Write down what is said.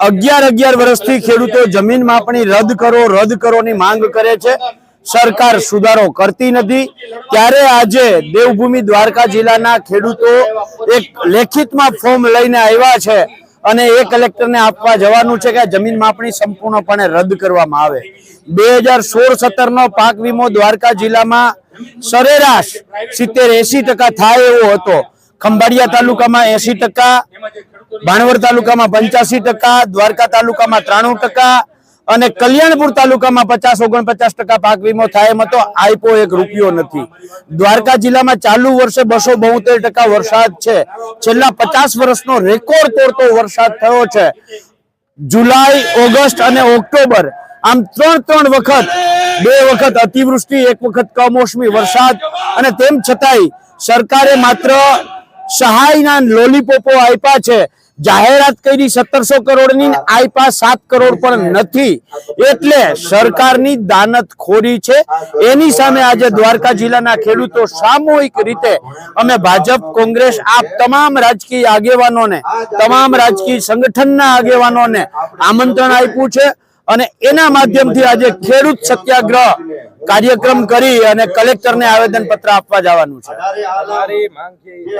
અગિયાર અગિયાર વર્ષથી ખેડૂતો જમીન માપણી રદ કરો, રદ કરોની માંગ કરે છે. સરકાર સુધારો કરતી નથી. ત્યારે આજે દેવભૂમિ દ્વારકા જિલ્લાના ખેડૂતો એક લેખિતમાં ફોર્મ લઈને આવ્યા છે અને એ કલેક્ટરને આપવા જવાનું છે કે જમીન માપણી સંપૂર્ણપણે રદ કરવામાં આવે. બે હજાર સોળ સત્તરનો પાક વીમો દ્વારકા જિલ્લામાં સરેરાશ સિત્તેર એસી ટકા થાય એવો હતો. ખંભાળિયા તાલુકામાં એસી ટકા ભાણવડ તાલુકામાં પંચ્યાસી ટકા, દ્વારકા તાલુકામાં ત્રાણું ટકા અને કલ્યાણપુર તાલુકામાં પચાસ, ઓગણપચાસ ટકા પાક વીમો થાય એમાં તો આઈપો એક રૂપિયો નથી. દ્વારકા જિલ્લામાં ચાલુ વર્ષે બસો બોતેર ટકા વરસાદ છેલ્લા પચાસ વર્ષનો રેકોર્ડ તોડતો વરસાદ થયો છે. જુલાઈ, ઓગસ્ટ અને ઓક્ટોબર આમ ત્રણ ત્રણ વખત, બે વખત અતિવૃષ્ટિ, એક વખત કમોસમી વરસાદ અને તેમ છતાંય સરકારે માત્ર સહાયના લોલીપોપો આપ્યા છે. જાહેરાત કરી સત્તરસો કરોડની ને આપ્યા સાત કરોડ પણ નથી. એટલે સરકારની દાનત ખોરી છે એની સામે આજે દ્વારકા જિલ્લાના ખેડૂતો સામૂહિક રીતે અમે ભાજપ કોંગ્રેસ આ તમામ રાજકીય આગેવાનોને તમામ રાજકીય સંગઠનના આગેવાનોને આમંત્રણ આપ્યું છે. અને એના માધ્યમથી આજે ખેડૂત સત્યાગ્રહ કાર્યક્રમ કરી અને કલેક્ટરને આવેદન પત્ર આપવા જવાનું છે. અમારી માંગ છે ઈ